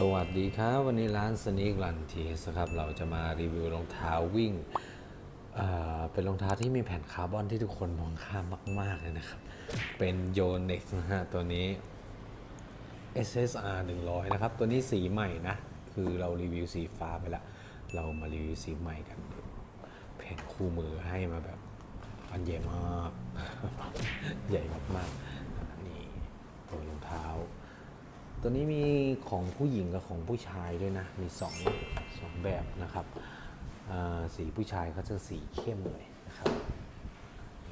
สวัสดีครับ วันนี้ร้านสนิกรันทีสครับ เราจะมารีวิวรองเท้าวิ่งเเป็นรองเท้าที่มีแผ่นคาร์บอนที่ทุกคนมองข้ามมาก ๆ เลยนะครับ เป็นโยน e x นะฮะ ตัวนี้ SSR 100 นะครับ ตัวนี้สีใหม่นะ คือเรารีวิวสีฟ้าไปล้วเรามารีวิวสีใหม่กัน แผ่นคู่มือให้มาแบบอันใหญ่มาก ใหญ่มากๆนี่ตัวรองเท้า ตัวนี้มีของผู้หญิงกับของผู้ชายด้วยนะ มีสองสองแบบนะครับสีผู้ชายเขาจะสีเข้มเลยนะครับ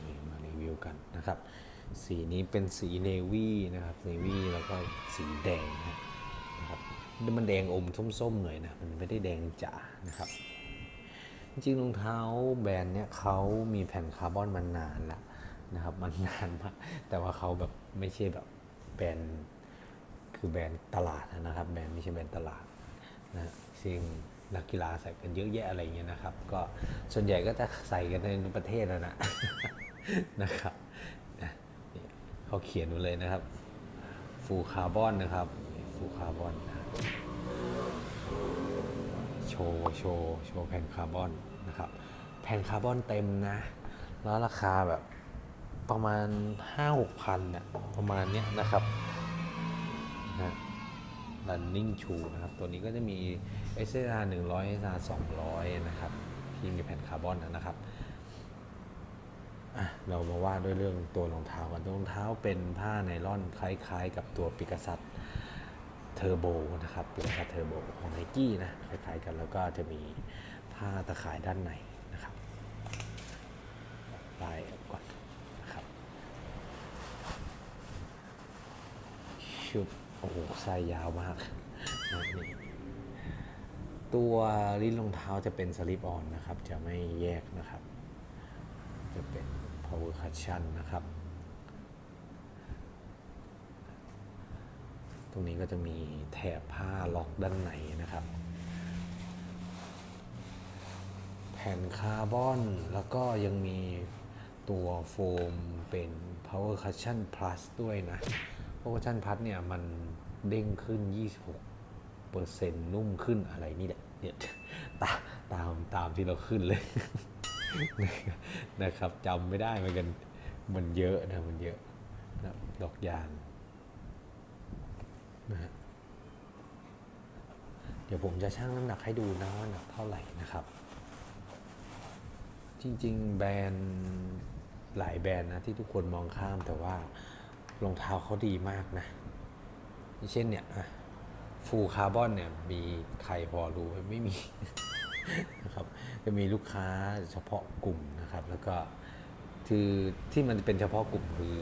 นี่มารีวิวกันนะครับ สีนี้เป็นสีเนวี่นะครับเนวี่แล้วก็สีแดงนะครับมันแดงอมส้มๆหน่อยนะมันไม่ได้แดงจ๋านะครับ จริงๆรองเท้าแบรนด์เนี้ยเขามีแผ่นคาร์บอนมานานละนะครับมันนานมากแต่ว่าเขาแบบไม่ใช่แบบแบรนด์ คือแบรนด์ตลาดนะครับ แบรนด์ไม่ใช่แบรนด์ตลาดนะซึ่งนักกีฬาใส่กันเยอะแยะอะไรเงี้ยนะครับ ก็ส่วนใหญ่ก็จะใส่กันในประเทศแล้วนะนะครับเขาเขียนไว้เลยนะครับฟูคาร์บอนนะครับฟูคาร์บอนนะโชว์โชว์โชว์แผ่นคาร์บอนนะครับ แผ่นคาร์บอนเต็มนะ แล้วราคาแบบประมาณ 5-6พันเนี่ยประมาณเนี้ยนะครับ นะ running shoe นะครับ ตัวนี้ก็จะมี SSR 100 SSR 200 นะครับ ที่มีแผ่นคาร์บอนนะครับเรามาว่าด้วยเรื่องตัวรองเท้ากันรองเท้าเป็นผ้าไนล่อนคล้ายๆ กับตัวปิก a ซัตเทอร์โบนะครับปิก a ซัตเทอร์โบของไนกี้นะคล้ายๆกันแล้วก็จะมีผ้าตะข่ายด้านในนะครับลายก่อนนะครับชุบ โอ้โหไส้ยาวมากนะนี่ตัวลิ้นรองเท้าจะเป็นสลิปออนนะครับ จะไม่แยกนะครับ จะเป็น power cushion นะครับ ตรงนี้ก็จะมีแถบผ้าล็อกด้านในนะครับ แผ่นคาร์บอน แล้วก็ยังมีตัวโฟมเป็น power cushion plus ด้วยนะ power cushion plus เนี่ยมัน เด้งขึ้น 26เปอร์เซ็นต์นุ่มขึ้นอะไรนี่แหละเนี่ยตามตามตามที่เราขึ้นเลยนะครับจำไม่ได้เหมือนกันมันเยอะนะมันเยอะนะดอกยางนะเดี๋ยวผมจะชั่งน้ำหนักให้ดูนะว่าหนักเท่าไหร่นะครับ จริง ๆ แบรนด์หลายแบรนด์นะที่ทุกคนมองข้ามแต่ว่ารองเท้าเขาดีมากนะ เช่นเนี่ยฟูคาร์บอนเนี่ยมีใครพอรู้ไม่มีนะครับจะมีลูกค้าเฉพาะกลุ่มนะครับ แล้วก็คือที่มันเป็นเฉพาะกลุ่มคือ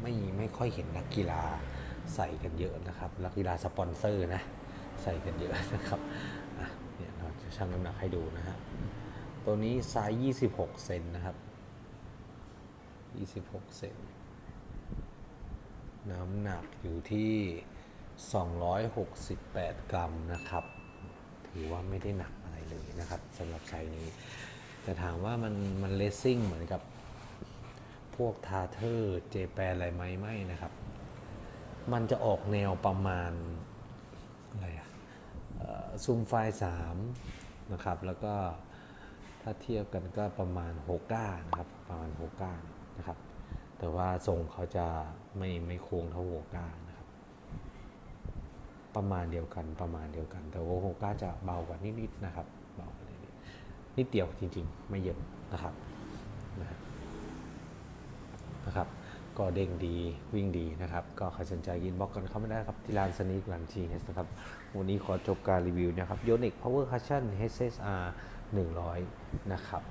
ไม่ไม่ค่อยเห็นนักกีฬาใส่กันเยอะนะครับนักกีฬาสปอนเซอร์นะใส่กันเยอะนะครับเนี่ยเราจะชั่งน้ำหนักให้ดูนะฮะตัวนี้ไซส์26 เซนนะครับ 26 เซน น้ำหนักอยู่ที่ 268 กรัมนะครับ ถือว่าไม่ได้หนักอะไรเลยนะครับสำหรับไซส์นี้ แต่ถามว่ามันมันเลสซิ่งเหมือนกับพวกทาเทอร์เจแปนอะไรไหมไม่นะครับ มันจะออกแนวประมาณอะไรอะซูมไฟล์3นะครับ แล้วก็ถ้าเทียบกันก็ประมาณ6ก้านะครับ ประมาณ6ก้านะครับ แต่ว่าทรงเขาจะไม่ไม่โค้งเท่า6ก้านะครับ ประมาณเดียวกันประมาณเดียวกัน แต่ว่า6ก้าจะเบากว่านิดๆนะครับเบากว่านิดๆนิดเดียวจริง ๆ ไม่เยอะนะครับนะครับก็เด้งดีวิ่งดีนะครับ ก็ใครสนใจยินบอกกันเข้าไม่ได้ครับที่ร้านสนิกรันทีนะครับ วันนี้ขอจบการรีวิวนะครับ y o n i c Power Cushion HSR 100 นะครับ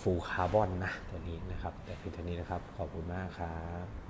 ฟูคาร์บอนนะตัวนี้นะครับแต่เพียงเท่านี้นะครับขอบคุณมากครับ